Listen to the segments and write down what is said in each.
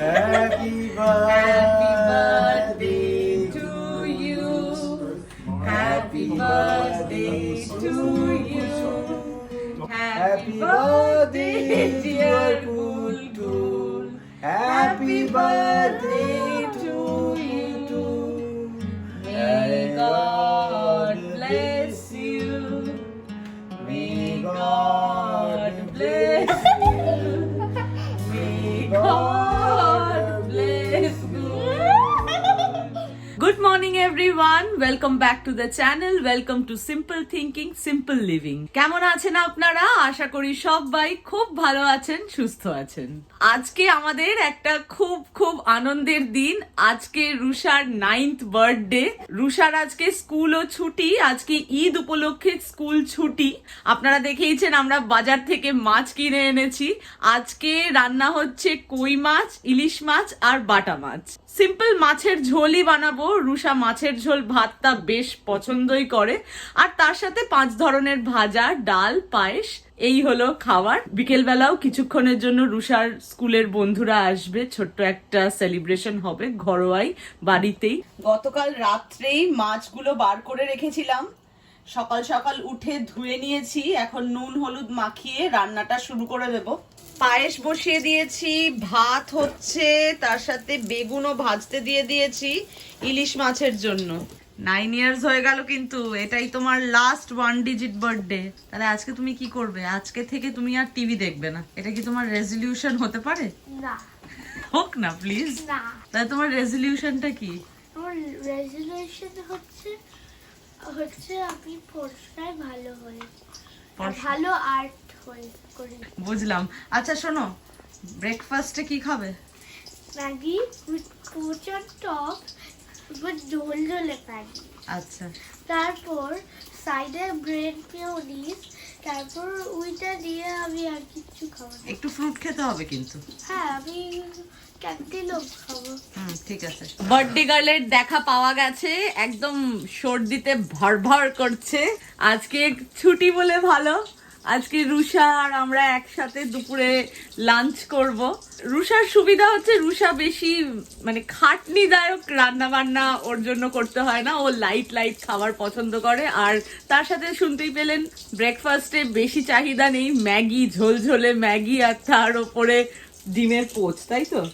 Happy birthday to you. Happy birthday to you. Happy birthday, dear Kultul. Happy birthday everyone welcome back to the channel welcome to simple thinking simple living কেমন আছেন আপনারা? আশা করি সবাই খুব ভালো আছেন, সুস্থ আছেন। আজকে আমাদের একটা খুব খুব আনন্দের দিন। আজকে রুষার নাইন্থ বার্থডে রুষার আজকে স্কুলও ছুটি। আজকে ঈদ উপলক্ষে স্কুল ছুটি। আপনারা দেখেইছেন আমরা বাজার থেকে মাছ কিনে এনেছি। আজকে রান্না হচ্ছে কই মাছ, ইলিশ মাছ আর বাটা মাছ। সিম্পল মাছের ঝোলই বানাবো। রুষা মাছের ঝোল ভাতটা বেশ পছন্দই করে। আর তার সাথে পাঁচ ধরনের ভাজা, ডাল, পায়েস, এই হলো খাবার। বিকেল বেলাও কিছুক্ষণের জন্য রুষার স্কুলের বন্ধুরা আসবে। ছোট্ট একটা সেলিব্রেশন হবে ঘরোয়াই বাড়িতেই। গতকাল রাত্রেই মাছগুলো বার করে রেখেছিলাম। সকাল সকাল উঠে ধুয়ে নিয়েছি। এখন নুন, হলুদ মাখিয়ে রান্নাটা শুরু করে দেব। পায়েস বসিয়ে দিয়েছি ভাত হচ্ছে তার সাথে বেগুনও ভাজতে দিয়ে দিয়েছি ইলিশ মাছের জন্য। নাইন ইয়ার্স হয়ে গেল কিন্তু এটাই তোমার লাস্ট ওয়ান ডিজিট বার্থডে তাহলে আজকে তুমি কি করবে? আজকে থেকে তুমি আর টিভি দেখবে না। এটা কি তোমার রেজলিউশন হতে পারে? না। হোক না প্লিজ না। তাহলে তোমার রেজলিউশনটা কি? আমার রেজলিউশন হচ্ছে হচ্ছে আমি পড়াশোনায় ভালো হই ভালো আর্ট বুঝলাম। আচ্ছা শোনো ব্রেকফাস্টে কি খাবে? ম্যাগি উইথ পোচার টপ ঝোল ঝোলে ম্যাগি আচ্ছা। তারপর সাইডে ব্রেড মেয়োনিজ তারপর ওইটা দিয়ে আমি আর কিছু খাব একটু ফ্রুট খেতে হবে কিন্তু। হ্যাঁ আমি খাব। হুম ঠিক আছে। বার্থডে গার্লের দেখা পাওয়া গেছে একদম সর্দিতে ভর ভর করছে। আজকে ছুটি বলে ভালো। আজকে রুষা আর আমরা একসাথে দুপুরে লাঞ্চ করব। রুষার সুবিধা হচ্ছে রুষা বেশি মানে খাটনিদায়ক রান্না বান্না ওর জন্য করতে হয় না। ও লাইট লাইট খাবার পছন্দ করে। আর তার সাথে শুনতেই পেলেন ব্রেকফাস্টে বেশি চাহিদা নেই। ম্যাগি, ঝোলঝোলে ম্যাগি আর তার ওপরে ডিমের পোচ তাই তো?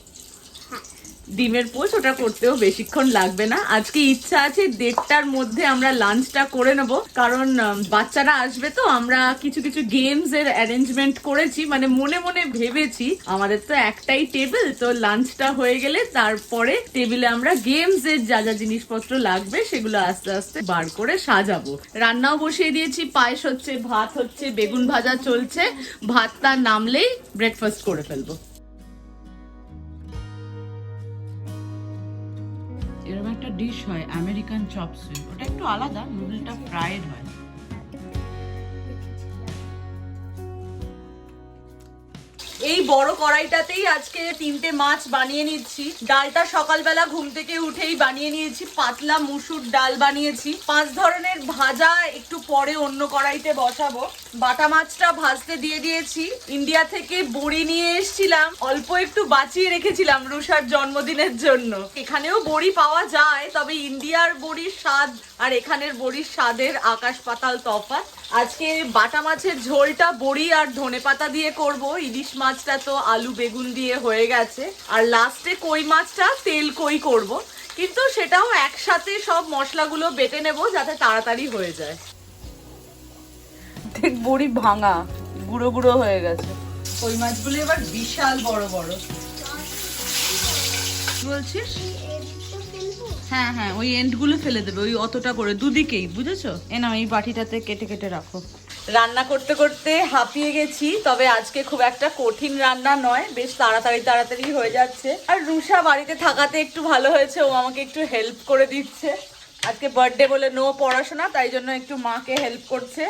ডিমের পোচ ওটা করতেও বেশিক্ষণ লাগবে না। আজকে ইচ্ছা আছে দেড়টার মধ্যে আমরা লাঞ্চটা করে নেব। কারণ বাচ্চারা আসবে তো, আমরা কিছু কিছু গেমস এর অ্যারেঞ্জমেন্ট করেছি। মানে মনে মনে ভেবেছি, আমাদের তো একটাই টেবিল তো লাঞ্চটা হয়ে গেলে তারপরে টেবিলে আমরা গেমস এর যা যা জিনিসপত্র লাগবে, সেগুলো আস্তে আস্তে বার করে সাজাবো। রান্নাও বসিয়ে দিয়েছি, পায়েস হচ্ছে, ভাত হচ্ছে, বেগুন ভাজা চলছে। ভাতটা নামলেই ব্রেকফাস্ট করে ফেলব। এরকম একটা ডিশ হয় আমেরিকান চপ সুই ওটা একটু আলাদা নুডলটা ফ্রাইড হয়। এই বড় কড়াইটাতেই আজকে তিনটে মাছ বানিয়ে নিচ্ছি ডালটা সকালবেলা ঘুম থেকে উঠেই বানিয়ে নিয়েছি। পাতলা মুসুর ডাল বানিয়েছি। পাঁচ ধরনের ভাজা একটু পরে অন্য কড়াইতে বসাবো। বাটা মাছটা ভাজতে দিয়ে দিয়েছি। ইন্ডিয়া থেকে বড়ি নিয়ে এসেছিলাম। অল্প একটু বাঁচিয়ে রেখেছিলাম রুষার জন্মদিনের জন্য। এখানেও বড়ি পাওয়া যায়, তবে ইন্ডিয়ার বড়ির স্বাদ আর এখানের বড়ির স্বাদের আকাশ পাতাল তফাৎ। আজকে বাটা মাছের ঝোলটা বড়ি আর ধনে পাতা দিয়ে করব। ইলিশ মাছটা তো আলু বেগুন দিয়ে হয়ে গেছে। আর লাস্টে কই মাছটা তেল কই করব। কিন্তু সেটাও একসাথে সব মশলাগুলো বেটে নেব যাতে তাড়াতাড়ি হয়ে যায়। ঠিক বড়ি ভাঙা গুঁড়ো গুঁড়ো হয়ে গেছে। কই মাছগুলো এবার বিশাল বড় বড়। বলছিস? হ্যাঁ হ্যাঁ ওই এন্ডগুলো ফেলে দেবে, ওই অতটা করে, দুদিকেই, বুঝেছ? এ না এই বাটিটাতে কেটে কেটে রাখো। রান্না করতে করতে হাঁপিয়ে গেছি, তবে আজকে খুব একটা কঠিন রান্না নয়, বেশ তাড়াতাড়ি তাড়াতাড়ি হয়ে যাচ্ছে। আর রুষা বাড়িতে থাকাতে একটু ভালো হয়েছে, ও আমাকে একটু হেল্প করে দিচ্ছে। আজকে বার্থডে বলে নো পড়াশোনা, তাই জন্য একটু মাকে হেল্প করছে।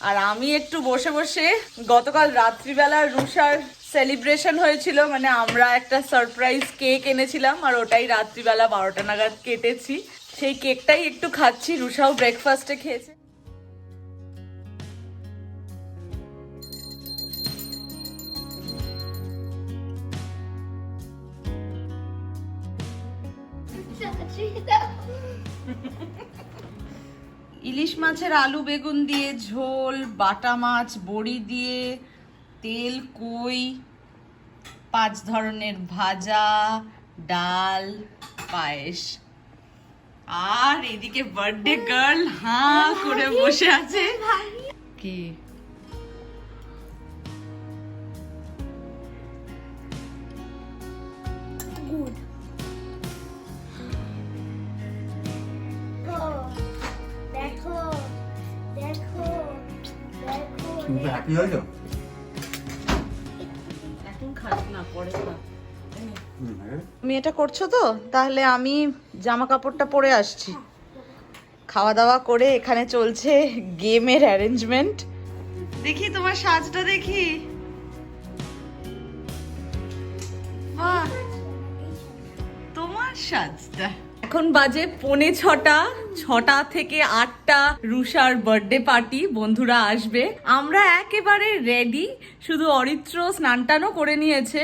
আর আমি একটু বসে বসে গতকাল রাত্রিবেলা রুষার সেলিব্রেশন হয়েছিল মানে আমরা একটা সারপ্রাইজ কেক এনেছিলাম আর ওটাই রাত্রিবেলা বারোটা নাগাদ কেটেছি। সেই কেকটাই একটু খাচ্ছি রুষাও ব্রেকফাস্টে খেয়েছে। ইলিশ মাছের আলু বেগুন দিয়ে, ঝোল, বাটা মাছ, বড়ি দিয়ে তেল কই পাঁচ ধরনের ভাজা ডাল পায়েস। আর এদিকে বার্থডে গার্ল হাঁ করে বসে আছে। কি? দেখো দেখো দেখো। তুমি হ্যাপি হয়েছো? তুমি এটা করছ তো? তাহলে আমি জামা কাপড়টা পরে আসছি। খাওয়া দাওয়া করে এখানে চলছে গেমের অ্যারেঞ্জমেন্ট দেখি তোমার সাজটা দেখি। তোমার সাজটা। এখন বাজে পৌনে ছটা। ছটা থেকে আটটা রুষার বার্থডে পার্টি বন্ধুরা আসবে। আমরা একেবারে রেডি শুধু অরিত্র স্নান টানও করে নিয়েছে।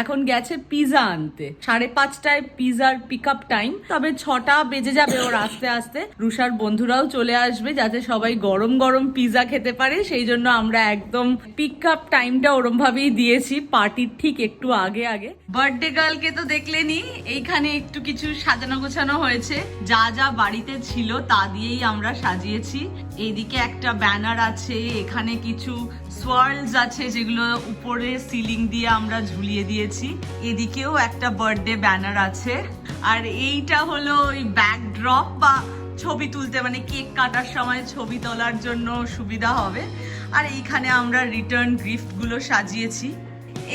এখন গেছে পিজা আনতে। সাড়ে পাঁচটায় পিজার পিক আপ টাইম তবে ছটা বেজে যাবে ওর আস্তে আস্তে। রুষার বন্ধুরাও চলে আসবে, যাতে সবাই গরম গরম পিজা খেতে পারে। সেই জন্য আমরা একদম পিক আপ টাইমটা ওরম ভাবেই দিয়েছি পার্টির ঠিক একটু আগে আগে। বার্থডে গার্লকে তো দেখলেনি, এইখানে একটু কিছু সাজানো গোছানো হয়েছে। যা যা বাড়িতে ছিল, তা দিয়েই আমরা সাজিয়েছি। এইদিকে একটা ব্যানার আছে, এখানে কিছু সোয়ার্লস আছে যেগুলো উপরে সিলিং দিয়ে আমরা ঝুলিয়ে দিয়েছি। এদিকেও একটা বার্থডে ব্যানার আছে। আর এইটা হলো ওই ব্যাকড্রপ বা ছবি তুলতে মানে কেক কাটার সময় ছবি তোলার জন্য সুবিধা হবে। আর এইখানে আমরা রিটার্ন গিফটগুলো সাজিয়েছি।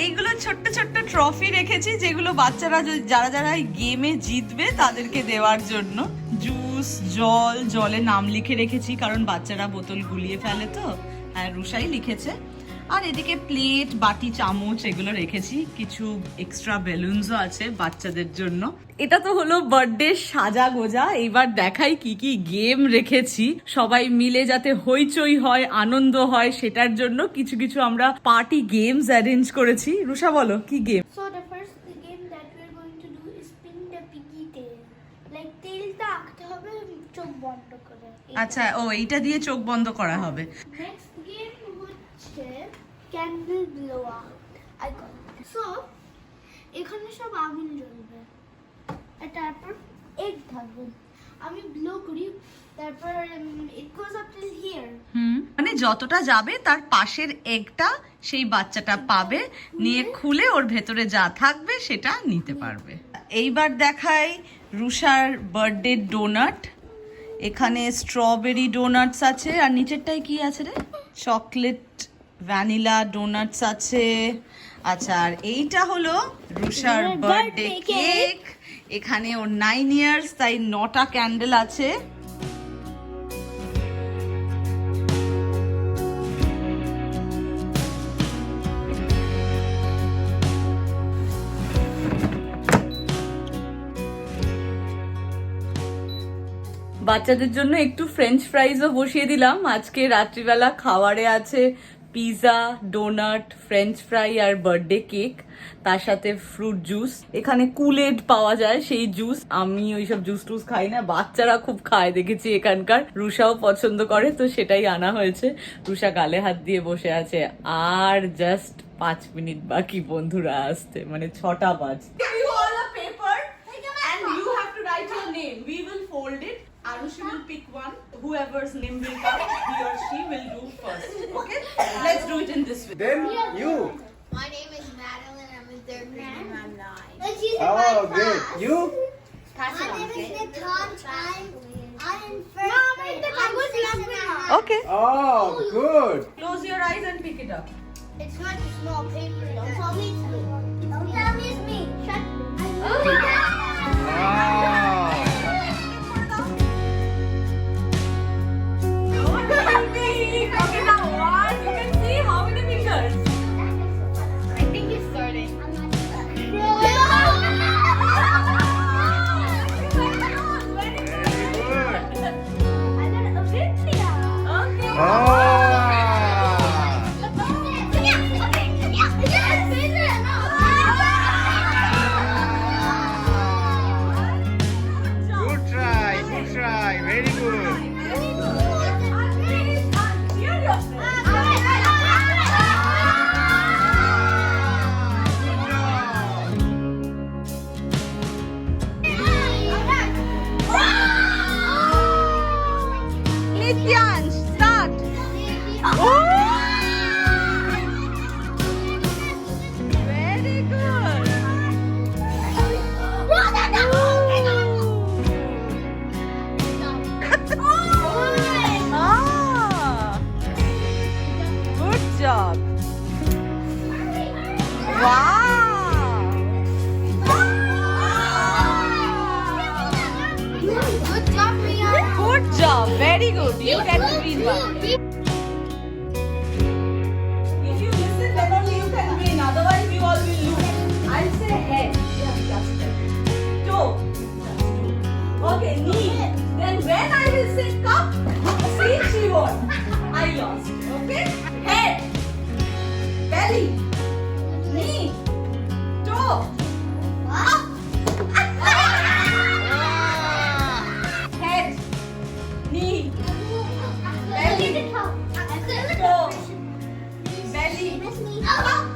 এইগুলো ছোট্ট ছোট্ট ট্রফি রেখেছি, যেগুলো বাচ্চারা যারা যারা গেমে জিতবে তাদেরকে দেওয়ার জন্য। জুস জল জলে নাম লিখে রেখেছি, কারণ বাচ্চারা বোতল গুলিয়ে ফেলে তো হ্যাঁ রুষাই লিখেছে। আর এদিকে প্লেট বাটি, চামচ এগুলো রেখেছি, কিছু এক্সট্রা বেলুনসও আছে বাচ্চাদের জন্য। এটা তো হলো বার্থডে সাজা গোজা এইবার দেখাই কি কি গেম রেখেছি। সবাই মিলে যাতে হইচই হয়, আনন্দ হয়, সেটার জন্য কিছু কিছু আমরা পার্টি গেমস অ্যারেঞ্জ করেছি। রুষা বলো, কি গেম আচ্ছা ও এইটা দিয়ে চোখ বন্ধ করা হবে। নেক্সট গেম হচ্ছে candle blow out I so এখানে সব আগুন জ্বলবে। আর তারপর এগ থাকবে। আমি ব্লো করি তারপর it goes up till here hmm মানে যতটা যাবে তার পাশের এগটা সেই বাচ্চাটা পাবে নিয়ে খুলে ওর ভেতরে যা থাকবে সেটা নিতে পারবে। এইবার দেখাই রুষার বার্থডে ডোনাট এখানে স্ট্রবেরি ডোনাটস আছে আর নিচেরটায় কি আছে রে? চকলেট ভ্যানিলা ডোনাটস আছে। আচ্ছা আর এইটা হলো রুষার বার্থডে কেক এখানে ওর নাইন ইয়ার্স তাই নটা ক্যান্ডেল আছে। বাচ্চাদের জন্য একটু ফ্রেঞ্চ ফ্রাইজও বসিয়ে দিলাম। আজকে রাত্রিবেলা খাবারে আছে পিৎজা ডোনাট ফ্রেঞ্চ ফ্রাই আর বার্থডে কেক তার সাথে ফ্রুট জুস এখানে কুলেড পাওয়া যায় সেই জুস আমি ওইসব জুস টুস খাই না বাচ্চারা খুব খায় দেখেছি এখানকার। রুষাও পছন্দ করে তো সেটাই আনা হয়েছে। রুষা গালে হাত দিয়ে বসে আছে। আর জাস্ট পাঁচ মিনিট বাকি বন্ধুরা আসতে মানে ছটা বাজ you all a paper? And you have to write your name. We will fold it. Arushi will pick one. Whoever's name will come, he or she will do first. Okay? Let's do it in this way. Then you. My name is Madeline. I'm in third grade and I'm nine. Let's use Oh, good. You? Pass My on, name okay? is Natasha. I'm, I'm in first grade. I'm six and a half. Okay. Oh, good. Close your eyes and pick it up. It's not a small paper. Don't tell me it's me. Don't tell me it's me. Shut up. Oh wow. Okay, now one. You can see how many fingers. I think it's starting. Very Very good. Good job. Wow. Good job, Good job. Very good. You get do this one. Belli. Belli. Belli.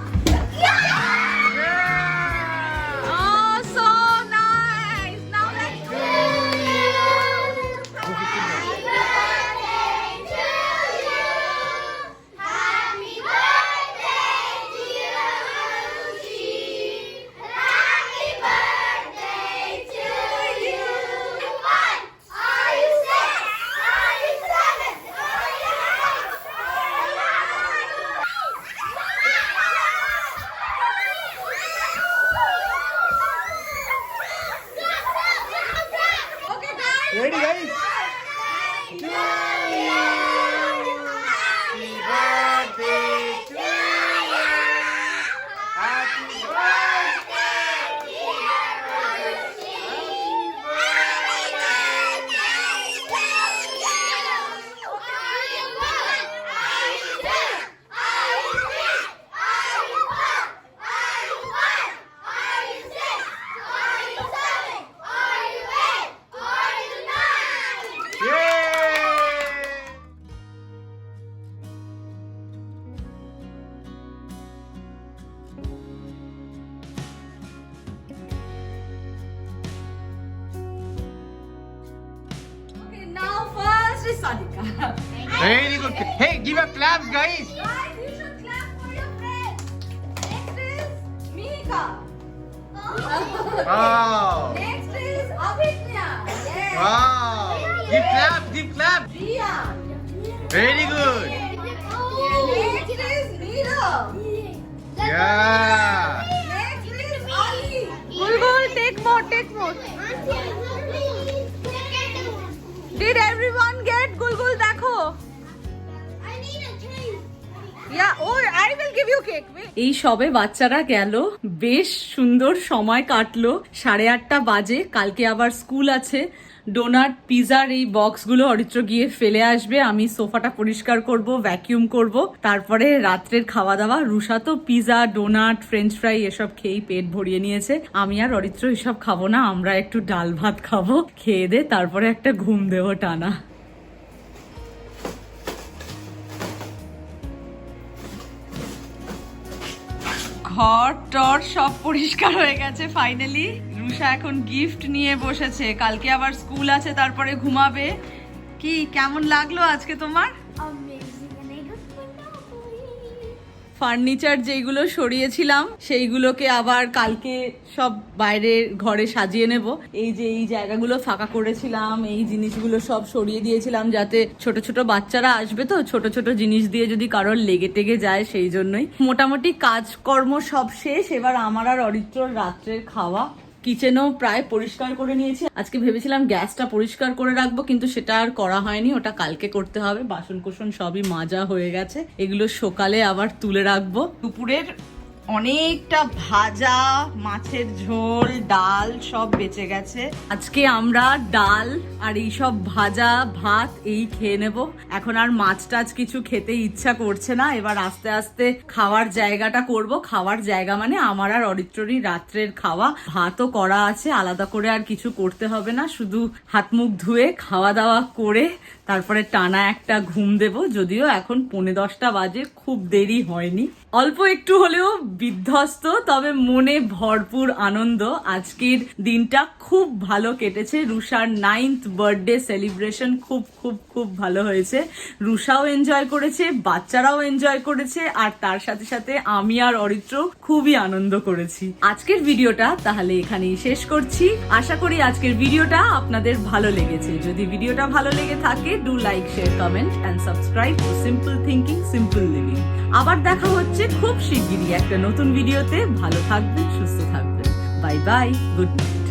Very good. Hey, give a claps, guys. Guys, you should clap for your friends. Next is Mihika. Wow. Next is Abhignya. Yes. Wow. Give claps, give claps. Riya. Very good. Next is Neerav. Yeah. Next is Ali. Bulbul, take more, take more. Did everyone get এই সবে বাচ্চারা গেল। বেশ সুন্দর সময় কাটলো। সাড়ে আটটা বাজে। কালকে আবার স্কুল আছে। ডোনাট পিজার এই বক্সগুলো অরিত্র গিয়ে ফেলে আসবে। আমি সোফাটা পরিষ্কার করব ভ্যাকিউম করব। তারপরে রাত্রের খাওয়া দাওয়া রুষা তো পিজা, ডোনাট ফ্রেঞ্চ ফ্রাই এসব খেয়েই পেট ভরিয়ে নিয়েছে। আমি আর অরিত্র এসব খাব না, আমরা একটু ডাল ভাত খাব। খেয়ে দে, তারপরে একটা ঘুম দেবো টানা। ঘর টর সব পরিষ্কার হয়ে গেছে ফাইনালি রুষা এখন গিফট নিয়ে বসেছে। কালকে আবার স্কুল আছে, তারপরে ঘুমাবে। কি, কেমন লাগল আজকে তোমার? ফার্নিচার যেগুলো সরিয়েছিলাম, সেইগুলোকে আবার কালকে সব বাইরে ঘরে সাজিয়ে নেব। এই যে এই জায়গাগুলো ফাঁকা করেছিলাম, এই জিনিসগুলো সব সরিয়ে দিয়েছিলাম যাতে ছোট ছোট বাচ্চারা আসবে তো, ছোট ছোট জিনিস দিয়ে যদি কারোর লেগে টেগে যায় সেই জন্যই। মোটামুটি কাজকর্ম সব শেষ, এবার আমার আর অরিত্রর রাত্রের খাওয়া। কিচেনও প্রায় পরিষ্কার করে নিয়েছি। আজকে ভেবেছিলাম গ্যাসটা পরিষ্কার করে রাখব, কিন্তু সেটা আর করা হয়নি। ওটা কালকে করতে হবে। বাসন কোসন সবই মাজা হয়ে গেছে। এগুলো সকালে আবার তুলে রাখব। দুপুরের অনেকটা ভাজা, মাছের ঝোল, ডাল সব বেঁচে গেছে। আজকে আমরা ডাল আর এই সব ভাজা ভাত এই খেয়ে নেব। এখন আর মাছ টাছ কিছু খেতে ইচ্ছা করছে না। এবার আস্তে আস্তে খাওয়ার জায়গাটা করব। খাওয়ার জায়গা মানে আমার আর অরিত্ররই রাত্রের খাওয়া। ভাতও করা আছে, আলাদা করে আর কিছু করতে হবে না। শুধু হাত মুখ ধুয়ে খাওয়া দাওয়া করে তারপরে টানা একটা ঘুম দেব। যদিও এখন পৌনে দশটা বাজে, খুব দেরি হয়নি। অল্প একটু হলেও বিধ্বস্ত, তবে মনে ভরপুর আনন্দ। আজকের দিনটা খুব ভালো কেটেছে। রুষার নাইন্থ বার্থডে সেলিব্রেশন খুব খুব খুব ভালো হয়েছে। রুষাও এনজয় করেছে, বাচ্চারাও এনজয় করেছে, আর তার সাথে সাথে আমি আর অরিত্র খুবই আনন্দ করেছি। আজকের ভিডিওটা তাহলে এখানেই শেষ করছি। আশা করি আজকের ভিডিওটা আপনাদের ভালো লেগেছে। যদি ভিডিওটা ভালো লেগে থাকে do like share comment and subscribe simple thinking simple living আবার দেখা হচ্ছে খুব শিগগিরই একটা নতুন ভিডিওতে ভালো থাকবেন সুস্থ থাকবেন। Bye bye good night.